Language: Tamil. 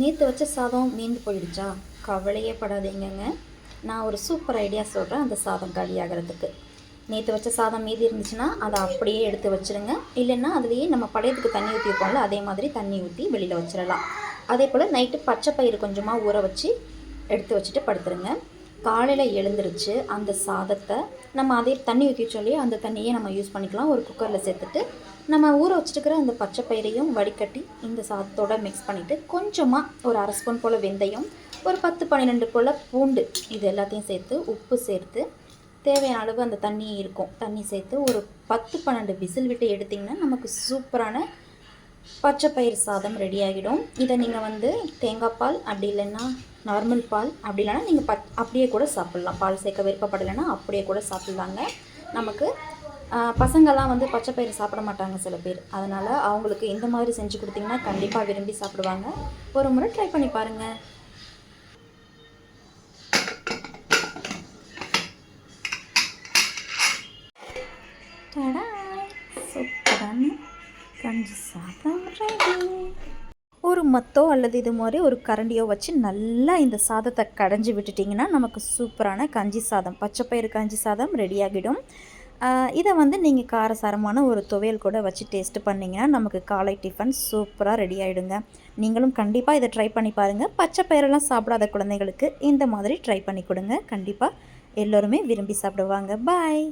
நேற்று வச்ச சாதம் மீந்து போயிடுச்சா? கவலையே படாதீங்கங்க. நான் ஒரு சூப்பர் ஐடியா சொல்கிறேன் அந்த சாதம் காலியாகிறதுக்கு நேற்று வச்ச சாதம் மீதி இருந்துச்சுன்னா அதை அப்படியே எடுத்து வச்சுருங்க. இல்லைன்னா அதுலேயே நம்ம பழையத்துக்கு தண்ணி ஊற்றி வைப்போம்ல அதே மாதிரி தண்ணி ஊற்றி வெளியில் வச்சிடலாம். அதே போல் நைட்டு பச்சை பயிறு கொஞ்சமாக ஊற வச்சு எடுத்து வச்சுட்டு படுத்துருங்க. காலையில் எழுந்திரிச்சு அந்த சாதத்தை நம்ம அதே தண்ணி ஊற்றி சொல்லி அந்த தண்ணியை நம்ம யூஸ் பண்ணிக்கலாம். ஒரு குக்கரில் சேர்த்துட்டு நம்ம ஊற வச்சுருக்கிற அந்த பச்சை பயிரையும் வடிகட்டி இந்த சாதத்தோட மிக்ஸ் பண்ணிவிட்டு கொஞ்சமாக ஒரு அரை ஸ்பூன் போல் வெந்தயம் ஒரு பத்து பன்னிரெண்டு போல் பூண்டு இது எல்லாத்தையும் சேர்த்து உப்பு சேர்த்து தேவையான அளவு அந்த தண்ணி இருக்கும். தண்ணி சேர்த்து ஒரு பத்து பன்னெண்டு விசில் விட்டு எடுத்திங்கன்னா நமக்கு சூப்பரான பச்சை பயிர் சாதம் ரெடி ஆகிடும். இதை நீங்கள் வந்து தேங்காய் பால் அப்படி இல்லைன்னா நார்மல் பால். அப்படி இல்லைன்னா நீங்கள் பத் அப்படியே கூட சாப்பிட்லாம். பால் சேர்க்க விருப்பப்படலைன்னா அப்படியே கூட சாப்பிட்லாங்க. நமக்கு பசங்கள்லாம் வந்து பச்சை பயிறு சாப்பிட மாட்டாங்க சில பேர். அதனால் அவங்களுக்கு இந்த மாதிரி செஞ்சு கொடுத்தீங்கன்னா கண்டிப்பாக விரும்பி சாப்பிடுவாங்க. ஒரு முறை ட்ரை பண்ணி பாருங்கள் சூப்பரான கஞ்சி சாதம் ஒரு மத்தோ அல்லது இது மாதிரி ஒரு கரண்டியோ வச்சு நல்லா இந்த சாதத்தை கடைஞ்சி விட்டுட்டிங்கன்னா நமக்கு சூப்பரான கஞ்சி சாதம் பச்சைப்பயிறு கஞ்சி சாதம் ரெடியாகிடும் இதை வந்து நீங்கள் காரசாரமான ஒரு துவையல் கூட வச்சு டேஸ்ட் பண்ணிங்கன்னா நமக்கு காலை டிஃபன் சூப்பராக ரெடி ஆகிடுங்க நீங்களும் கண்டிப்பாக இதை ட்ரை பண்ணி பாருங்கள் பச்சை பயிரெல்லாம் சாப்பிடாத குழந்தைகளுக்கு இந்த மாதிரி ட்ரை பண்ணி கொடுங்க. கண்டிப்பாக எல்லோருமே விரும்பி சாப்பிடுவாங்க. பாய்